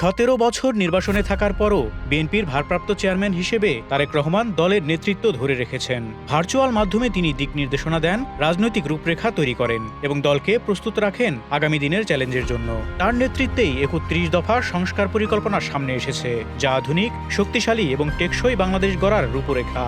সতেরো বছর নির্বাসনে থাকার পরও বিএনপির ভারপ্রাপ্ত চেয়ারম্যান হিসেবে তারেক রহমান দলের নেতৃত্ব ধরে রেখেছেন। ভার্চুয়াল মাধ্যমে তিনি দিক নির্দেশনা দেন, রাজনৈতিক রূপরেখা তৈরি করেন এবং দলকে প্রস্তুত রাখেন আগামী দিনের চ্যালেঞ্জের জন্য। তার নেতৃত্বেই একত্রিশ দফা সংস্কার পরিকল্পনা সামনে এসেছে, যা আধুনিক, শক্তিশালী এবং টেকসই বাংলাদেশ গড়ার রূপরেখা।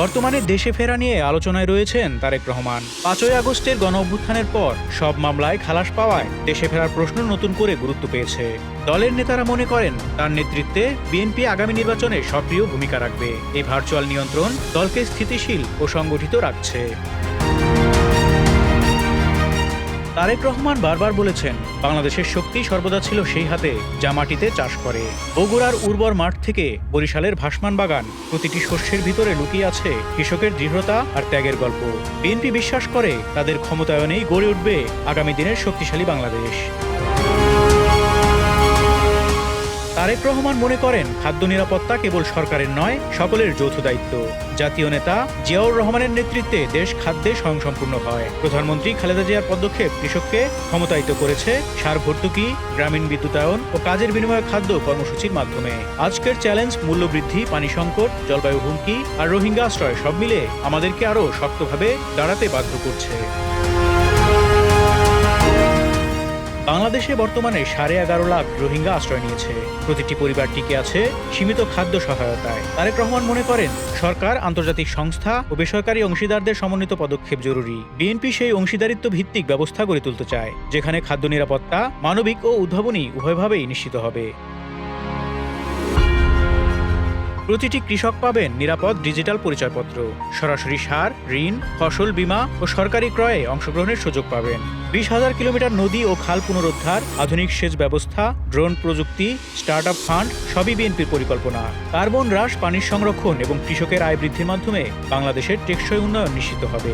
বর্তমানে দেশে ফেরা নিয়ে আলোচনায় রয়েছেন তারেক রহমান। পাঁচই আগস্টের গণ অভ্যুত্থানের পর সব মামলায় খালাস পাওয়ায় দেশে ফেরার প্রশ্ন নতুন করে গুরুত্ব পেয়েছে। দলের নেতারা মনে করেন, তার নেতৃত্বে বিএনপি আগামী নির্বাচনে সক্রিয় ভূমিকা রাখবে। এই ভার্চুয়াল নিয়ন্ত্রণ দলকে স্থিতিশীল ও সংগঠিত রাখছে। তারেক রহমান বারবার বলেছেন, বাংলাদেশের শক্তি সর্বদা ছিল সেই হাতে যা মাটিতে চাষ করে। বগুড়ার উর্বর মাঠ থেকে বরিশালের ভাসমান বাগান, প্রতিটি শস্যের ভিতরে লুকিয়ে আছে কৃষকের দৃঢ়তা আর ত্যাগের গল্প। বিএনপি বিশ্বাস করে তাদের ক্ষমতায়নেই গড়ে উঠবে আগামী দিনের শক্তিশালী বাংলাদেশ। তারেক রহমান মনে করেন, খাদ্য নিরাপত্তা কেবল সরকারের নয়, সকলের যৌথ দায়িত্ব। জাতীয় নেতা জিয়াউর রহমানের নেতৃত্বে দেশ খাদ্যে স্বয়ংসম্পূর্ণ হয়। প্রধানমন্ত্রী খালেদা জিয়ার পদক্ষেপ কৃষককে ক্ষমতায়িত করেছে। সার ভর্তুকি, গ্রামীণ বিদ্যুতায়ন ও কাজের বিনিময়ে খাদ্য কর্মসূচির মাধ্যমে। আজকের চ্যালেঞ্জ মূল্যবৃদ্ধি, পানি সংকট, জলবায়ু হুমকি আর রোহিঙ্গা আশ্রয় সব মিলে আমাদেরকে আরও শক্তভাবে দাঁড়াতে বাধ্য করছে। বাংলাদেশে বর্তমানে সাড়ে এগারো লাখ রোহিঙ্গা আশ্রয় নিয়েছে। প্রতিটি পরিবার টিকে আছে সীমিত খাদ্য সহায়তায়। তারেক রহমান মনে করেন, সরকার, আন্তর্জাতিক সংস্থা ও বেসরকারি অংশীদারদের সমন্বিত পদক্ষেপ জরুরি। বিএনপি সেই অংশীদারিত্ব ভিত্তিক ব্যবস্থা গড়ে তুলতে চায়, যেখানে খাদ্য নিরাপত্তা, মানবিক ও উদ্ভাবনী উভয়ভাবেই নিশ্চিত হবে। প্রতিটি কৃষক পাবেন নিরাপদ ডিজিটাল পরিচয়পত্র। সরাসরি সার, ঋণ, ফসল বীমা ও সরকারি ক্রয়ে অংশগ্রহণের সুযোগ পাবেন। বিশ হাজার কিলোমিটার নদী ও খাল পুনরুদ্ধার, আধুনিক সেচ ব্যবস্থা, ড্রোন প্রযুক্তি স্টার্ট আপ ফান্ড সবই বিএনপির পরিকল্পনা। কার্বন হ্রাস, পানির সংরক্ষণ এবং কৃষকের আয় বৃদ্ধির মাধ্যমে বাংলাদেশের টেকসই উন্নয়ন নিশ্চিত হবে।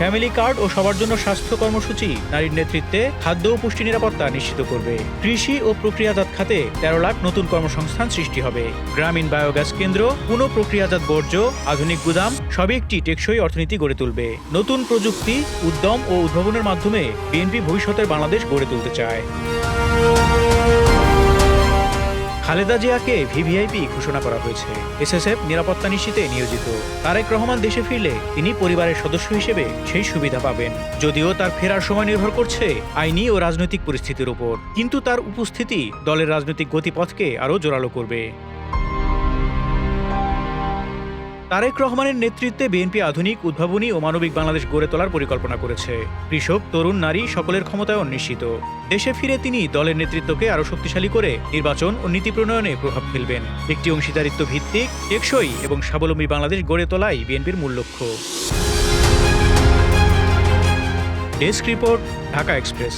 ফ্যামিলি কার্ড ও সবার জন্য স্বাস্থ্য কর্মসূচি, নারীর নেতৃত্বে খাদ্য ও পুষ্টি নিরাপত্তা নিশ্চিত করবে। কৃষি ও প্রক্রিয়াজাত খাতে তেরো লাখ নতুন কর্মসংস্থান সৃষ্টি হবে। গ্রামীণ বায়োগ্যাস কেন্দ্র, পুনঃ প্রক্রিয়াজাত বর্জ্য, আধুনিক গুদাম, সবই একটি টেকসই অর্থনীতি গড়ে তুলবে। নতুন প্রযুক্তি, উদ্যম ও উদ্ভাবনের মাধ্যমে বিএনপি ভবিষ্যতের বাংলাদেশ গড়ে তুলতে চায়। খালেদা জিয়াকে ভিভিআইপি ঘোষণা করা হয়েছে। এসএসএফ নিরাপত্তা নিশ্চিতে নিয়োজিত। তারেক রহমান দেশে ফিরলে তিনি পরিবারের সদস্য হিসেবে সেই সুবিধা পাবেন। যদিও তার ফেরার সময় নির্ভর করছে আইনি ও রাজনৈতিক পরিস্থিতির উপর। কিন্তু তার উপস্থিতি দলের রাজনৈতিক গতিপথকে আরও জোরালো করবে। তারেক রহমানের নেতৃত্বে বিএনপি আধুনিক, উদ্ভাবনী ও মানবিক বাংলাদেশ গড়ে তোলার পরিকল্পনা করেছে। কৃষক, তরুণ, নারী সকলের ক্ষমতায়ন নিশ্চিত। দেশে ফিরে তিনি দলের নেতৃত্বকে আরও শক্তিশালী করে নির্বাচন ও নীতি প্রণয়নে প্রভাব ফেলবেন। একটি অংশীদারিত্ব ভিত্তিক, টেকসই এবং স্বাবলম্বী বাংলাদেশ গড়ে তোলাই বিএনপির মূল লক্ষ্য। Desk report, Dhaka express.